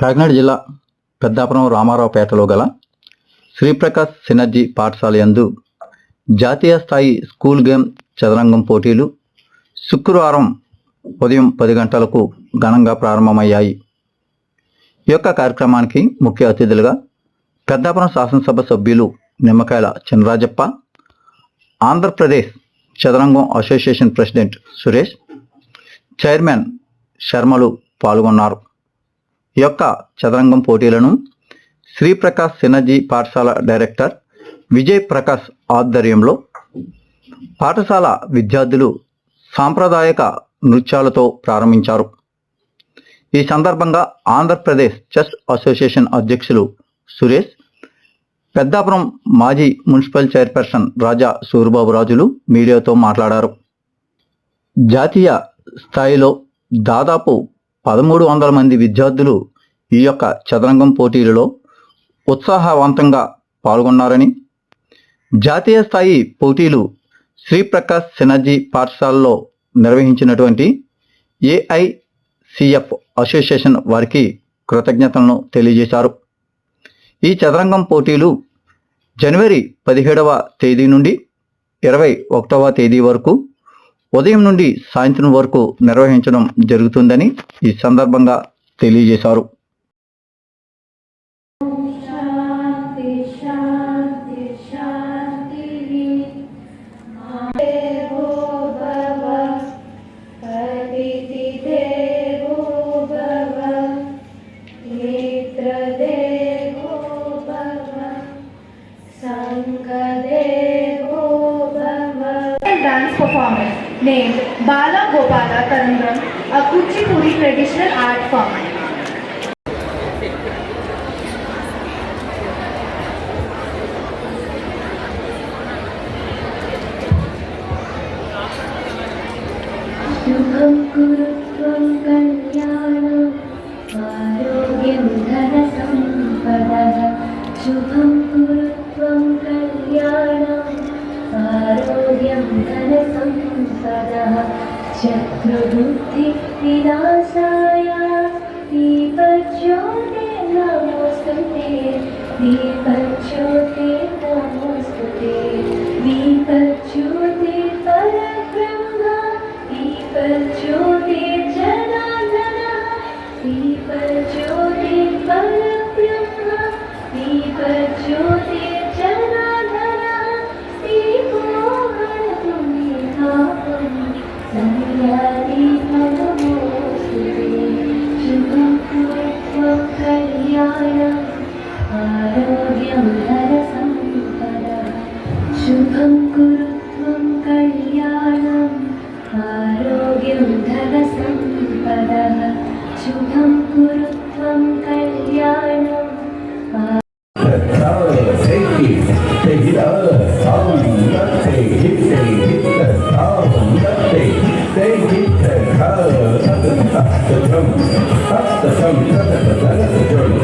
కాకినాడ జిల్లా పెద్దాపురం రామారావుపేటలో గల శ్రీప్రకాష్ సినర్జీ పాఠశాల యందు జాతీయ స్థాయి స్కూల్ గేమ్ చదరంగం పోటీలు శుక్రవారం ఉదయం పది గంటలకు ఘనంగా ప్రారంభమయ్యాయి. ఈ యొక్క కార్యక్రమానికి ముఖ్య అతిథులుగా పెద్దాపురం శాసనసభ సభ్యులు నిమ్మకాయల చినరాజప్ప ఆంధ్రప్రదేశ్ చదరంగం అసోసియేషన్ ప్రెసిడెంట్ సురేష్ చైర్మన్ శర్మలు పాల్గొన్నారు. యొక్క చదరంగం పోటీలను శ్రీప్రకాష్ సినర్జీ పాఠశాల డైరెక్టర్ విజయ్ ప్రకాష్ ఆధ్వర్యంలో పాఠశాల విద్యార్థులు సాంప్రదాయక నృత్యాలతో ప్రారంభించారు. ఈ సందర్భంగా ఆంధ్రప్రదేశ్ చెస్ అసోసియేషన్ అధ్యక్షులు సురేష్ పెద్దాపురం మాజీ మున్సిపల్ చైర్పర్సన్ రాజా సూరిబాబు రాజులు మీడియాతో మాట్లాడారు. జాతీయ స్థాయిలో దాదాపు పదమూడు వందల మంది విద్యార్థులు ఈ యొక్క చదరంగం పోటీలలో ఉత్సాహవంతంగా పాల్గొన్నారని జాతీయ స్థాయి పోటీలు శ్రీప్రకాష్ సినర్జీ పాఠశాలలో నిర్వహించినటువంటి ఏఐసిఎఫ్ అసోసియేషన్ వారికి కృతజ్ఞతలను తెలియజేశారు. ఈ చదరంగం పోటీలు జనవరి పదిహేడవ తేదీ నుండి ఇరవై ఒకటవ తేదీ వరకు ఉదయం నుండి సాయంత్రం వరకు నిర్వహించడం జరుగుతుందని ఈ సందర్భంగా తెలియజేశారు. Dance performance named Bala Gopala Tarangram, a Kuchipudi traditional art form. सुखं गुरुत्वं कल्याणम् आरोग्यं आरोग्यं धनसम्पदः शत्रुबुद्धिविनाशाय दीपज्योते नमोस्तुते दीपज्योते the drum, up the drum, up the drum,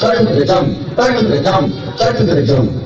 Turn to the drum, turn to the drum,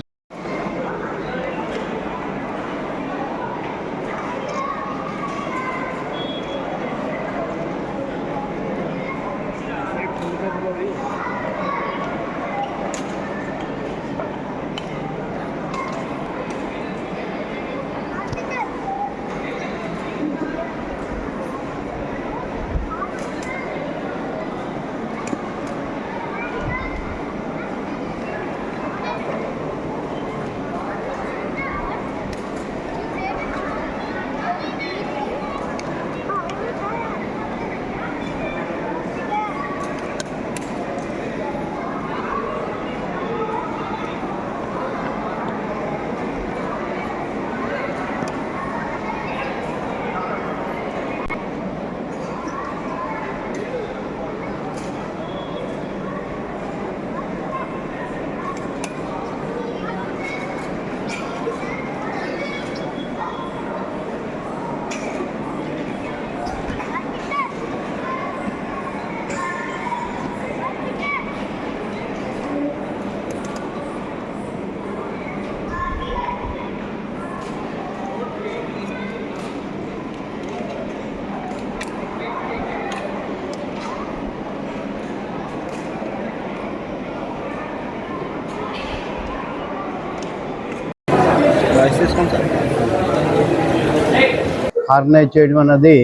organise చేయడం అన్నది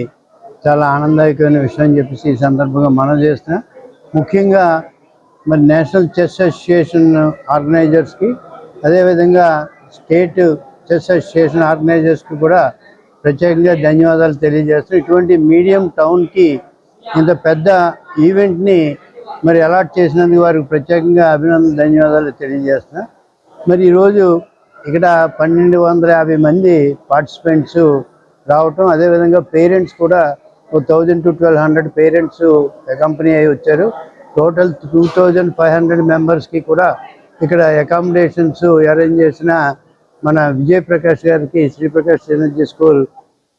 చాలా ఆనందదాయకమైన విషయం అని చెప్పేసి ఈ సందర్భంగా మనం చేస్తున్నాం. ముఖ్యంగా మరి నేషనల్ చెస్ అసోసియేషన్ ఆర్గనైజర్స్కి అదేవిధంగా స్టేట్ చెస్ అసోసియేషన్ ఆర్గనైజర్స్కి కూడా ప్రత్యేకంగా ధన్యవాదాలు తెలియజేస్తూ ఇటువంటి మీడియం టౌన్కి ఇంత పెద్ద ఈవెంట్ని మరి అలాట్ చేసినందుకు వారికి ప్రత్యేకంగా అభినందన ధన్యవాదాలు తెలియజేస్తున్నా. మరి ఈరోజు ఇక్కడ పన్నెండు వందల యాభై మంది పార్టిసిపెంట్స్ రావటం అదేవిధంగా పేరెంట్స్ కూడా ఒక thousand to twelve hundred parents accompany అయి వచ్చారు. Total two thousand five hundred మెంబర్స్కి కూడా ఇక్కడ అకామిడేషన్స్ అరేంజ్ చేసిన మన విజయ్ ప్రకాష్ గారికి శ్రీప్రకాష్ ఎనర్జీ స్కూల్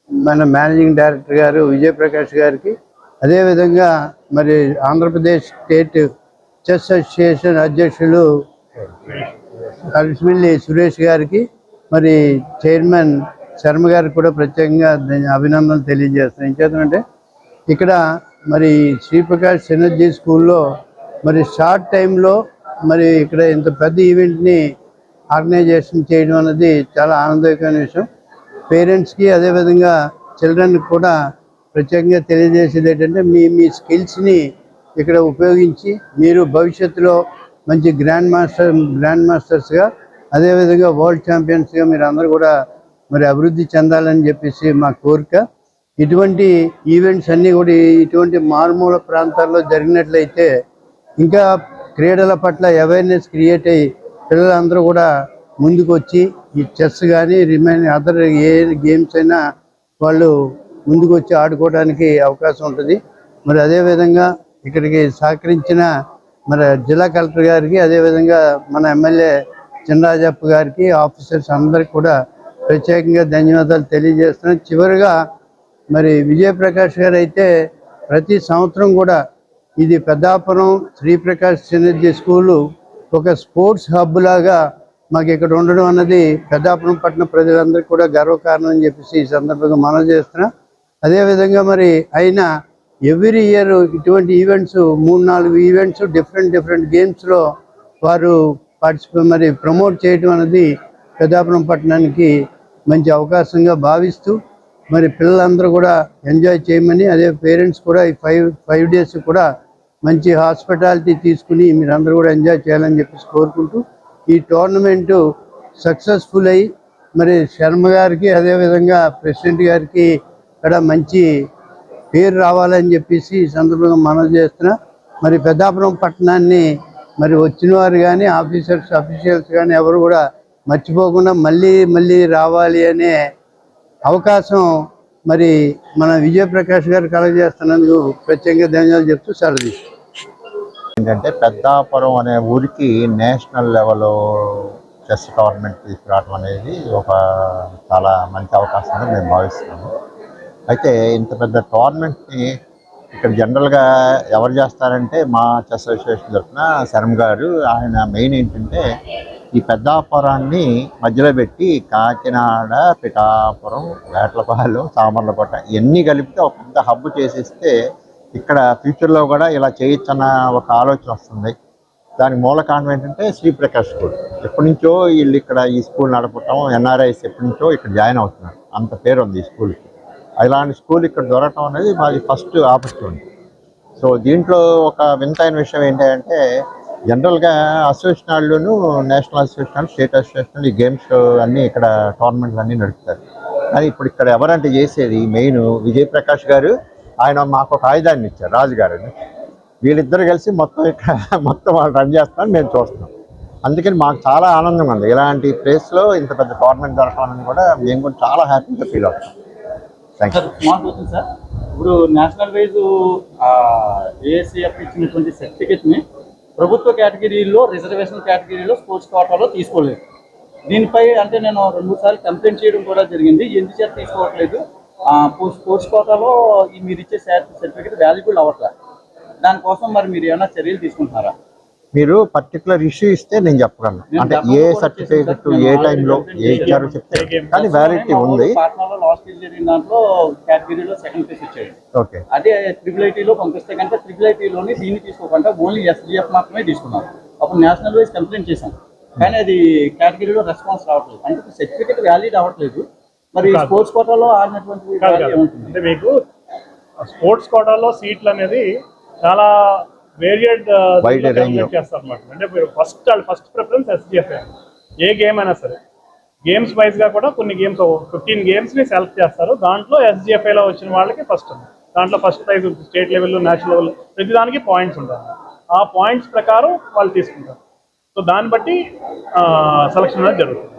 మన మేనేజింగ్ డైరెక్టర్ గారు విజయ్ ప్రకాష్ గారికి అదేవిధంగా మరి ఆంధ్రప్రదేశ్ స్టేట్ చెస్ అసోసియేషన్ అధ్యక్షులు కలిసిమెల్లి సురేష్ గారికి మరి చైర్మన్ శర్మ గారికి కూడా ప్రత్యేకంగా అభినందనలు తెలియజేస్తున్నాను. చేతనంటే ఇక్కడ మరి శ్రీప్రకాష్ ఎనర్జీ స్కూల్లో మరి షార్ట్ టైంలో మరి ఇక్కడ ఇంత పెద్ద ఈవెంట్ని ఆర్గనైజేషన్ చేయడం అనేది చాలా ఆనందకరమైన విషయం. పేరెంట్స్కి అదేవిధంగా చిల్డ్రన్కి కూడా ప్రత్యేకంగా తెలియజేసేది ఏంటంటే మీ మీ స్కిల్స్ని ఇక్కడ ఉపయోగించి మీరు భవిష్యత్తులో మంచి గ్రాండ్ మాస్టర్ గ్రాండ్ మాస్టర్స్గా అదేవిధంగా వరల్డ్ ఛాంపియన్స్గా మీరు అందరూ కూడా మరి అభివృద్ధి చెందాలని చెప్పేసి మా కోరిక. ఇటువంటి ఈవెంట్స్ అన్నీ కూడా ఇటువంటి మారుమూల ప్రాంతాల్లో జరిగినట్లయితే ఇంకా క్రీడల పట్ల అవేర్నెస్ క్రియేట్ అయ్యి పిల్లలందరూ కూడా ముందుకు వచ్చి ఈ చెస్ కానీ రిమైన్ అదర్ ఏ గేమ్స్ అయినా వాళ్ళు ముందుకు వచ్చి ఆడుకోవడానికి అవకాశం ఉంటుంది. మరి అదేవిధంగా ఇక్కడికి సహకరించిన మరి జిల్లా కలెక్టర్ గారికి అదేవిధంగా మన ఎమ్మెల్యే చినరాజప్ప గారికి ఆఫీసర్స్ అందరికి కూడా ప్రత్యేకంగా ధన్యవాదాలు తెలియజేస్తున్నాను చివరిగా మరి విజయప్రకాష్ గారు అయితే ప్రతి సంవత్సరం కూడా ఇది పెద్దాపురం శ్రీప్రకాష్ సినర్జీ స్కూలు ఒక స్పోర్ట్స్ హబ్ లాగా మాకు ఇక్కడ ఉండడం అన్నది పెద్దాపురం పట్టణ ప్రజలందరికీ కూడా గర్వకారణం అని చెప్పేసి ఈ సందర్భంగా మనం చేస్తున్నాం. అదేవిధంగా మరి అయినా ఎవ్రీ ఇయర్ ఇటువంటి ఈవెంట్స్ మూడు నాలుగు ఈవెంట్స్ డిఫరెంట్ డిఫరెంట్ గేమ్స్లో వారు పార్టిసిపే మరి ప్రమోట్ చేయడం అనేది పెద్దాపురం పట్టణానికి మంచి అవకాశంగా భావిస్తూ మరి పిల్లలందరూ కూడా ఎంజాయ్ చేయమని అదే పేరెంట్స్ కూడా ఈ ఫైవ్ ఫైవ్ డేస్ కూడా మంచి హాస్పిటాలిటీ తీసుకుని మీరందరూ కూడా ఎంజాయ్ చేయాలని చెప్పేసి కోరుకుంటూ ఈ టోర్నమెంటు సక్సెస్ఫుల్ అయ్యి మరి శర్మ గారికి అదేవిధంగా ప్రెసిడెంట్ గారికి ఇక్కడ మంచి పేరు రావాలని చెప్పేసి ఈ సందర్భంగా మనం చేస్తున్నా. మరి పెద్దాపురం పట్టణాన్ని మరి వచ్చిన వారు కానీ ఆఫీసర్స్ అఫీషియల్స్ కానీ ఎవరు కూడా మర్చిపోకుండా మళ్ళీ మళ్ళీ రావాలి అనే అవకాశం మరి మన విజయప్రకాష్ గారు కలగజేస్తున్నందుకు ప్రత్యేకంగా ధన్యవాదాలు చెప్తూ సరది ఏంటంటే పెద్దాపురం అనే ఊరికి నేషనల్ లెవెల్ చెస్ టోర్నమెంట్ తీసుకురావడం అనేది ఒక చాలా మంచి అవకాశంగా మేము భావిస్తున్నాము. అయితే ఇంత పెద్ద టోర్నమెంట్ని ఇక్కడ జనరల్గా ఎవరు చేస్తారంటే మా చెస్ అసోసియేషన్ తరఫున శరం గారు. ఆయన మెయిన్ ఏంటంటే ఈ పెద్దాపురాన్ని మధ్యలో పెట్టి కాకినాడ పిఠాపురం వేటలపాలెం సామర్లకోట ఇవన్నీ కలిపితే ఒక పెద్ద హబ్ చేసేస్తే ఇక్కడ ఫ్యూచర్లో కూడా ఇలా చేయొచ్చన్న ఒక ఆలోచన వస్తుంది. దానికి మూల కారణం ఏంటంటే శ్రీప్రకాష్ స్కూల్. ఎప్పటి నుంచో వీళ్ళు ఇక్కడ ఈ స్కూల్ నడపటం ఎన్ఆర్ఐస్ ఎప్పటి నుంచో ఇక్కడ జాయిన్ అవుతున్నారు. అంత పేరు ఉంది ఈ స్కూల్కి. అలాంటి స్కూల్ ఇక్కడ దొరకటం అనేది మాది ఫస్ట్ ఆపర్చునిటీ. సో దీంట్లో ఒక వింతైన విషయం ఏంటంటే జనరల్గా అసోసియేషన్ వాళ్ళను నేషనల్ అసోసియేషన్ స్టేట్ అసోసియేషన్ ఈ గేమ్స్ అన్నీ ఇక్కడ టోర్నమెంట్లు అన్నీ నడుపుతారు. కానీ ఇప్పుడు ఇక్కడ ఎవరంటే చేసేది మెయిన్ విజయ్ ప్రకాష్ గారు ఆయన మాకు ఒక ఆయుధాన్ని ఇచ్చారు రాజు గారిని. వీళ్ళిద్దరు కలిసి మొత్తం ఇక్కడ మొత్తం వాళ్ళు రన్ చేస్తామని మేము చూస్తున్నాం. అందుకని మాకు చాలా ఆనందంగా ఉంది. ఇలాంటి ప్లేస్లో ఇంత పెద్ద టోర్నమెంట్ జరగడం కూడా మేము కూడా చాలా హ్యాపీగా ఫీల్ అవుతాం సార్ సార్ ఇప్పుడు నేషనల్ వైజ్ ఏఎస్సీఎఫ్ ఇచ్చినటువంటి సర్టిఫికేట్ని ప్రభుత్వ కేటగిరీలో రిజర్వేషన్ కేటగిరీలో స్పోర్ట్స్ కోటాలో తీసుకోలేదు. దీనిపై అంటే నేను రెండు సార్లు కంప్లైంట్ చేయడం కూడా జరిగింది. ఎందుచేత తీసుకోవట్లేదు? స్పోర్ట్స్ కోటాలో మీరు ఇచ్చే సర్టిఫికేట్ వాల్యుబుల్ అవ్వట్లేదు దానికోసం మరి మీరు ఏమైనా చర్యలు తీసుకుంటున్నారా? మీరు పర్టికులర్ ఇష్యూ ఇస్తే నేను చెప్పగలను. అంటే ఏ సర్టిఫికేట్ ఏ. టైంలో ఏ ఇచ్చారో చెప్తే కానీ వ్యాలిడిటీ ఉంది. ఓకే. అదే ట్రిపుల్ ఐటీలో పంపిస్తే కనుక ట్రిపుల్ ఐటీలోని దీన్ని తీసుకోకుండా ఓన్లీ ఎస్డిఎఫ్ మాత్రమే అప్పుడు నేషనల్ వైజ్ కంప్లైంట్ చేశాం. కానీ అది కేటగిరీలో రెస్పాన్స్ రావట్లేదు. అంటే సర్టిఫికేట్ వ్యాలిడ్ అవ్వట్లేదు మరి. స్పోర్ట్స్ కోటాలో ఆడినటువంటి మీకు స్పోర్ట్స్ కోటాలో సీట్లు అనేది చాలా అనమాట అంటే మీరు ఫస్ట్ ఫస్ట్ ప్రిఫరెన్స్ ఎస్జిఎఫ్ఏ ఏ గేమ్ అయినా సరే. గేమ్స్ వైజ్గా కూడా కొన్ని గేమ్స్ ఫిఫ్టీన్ గేమ్స్ని సెలెక్ట్ చేస్తారు. దాంట్లో SGFA లో వచ్చిన వాళ్ళకి ఫస్ట్ ఉంది. దాంట్లో ఫస్ట్ ప్రైజ్ ఉంటుంది. స్టేట్ లెవెల్ నేషనల్ లెవెల్ ప్రతి దానికి పాయింట్స్ ఉంటాయి. ఆ పాయింట్స్ ప్రకారం వాళ్ళు తీసుకుంటారు. సో దాన్ని బట్టి సెలక్షన్ అనేది జరుగుతుంది.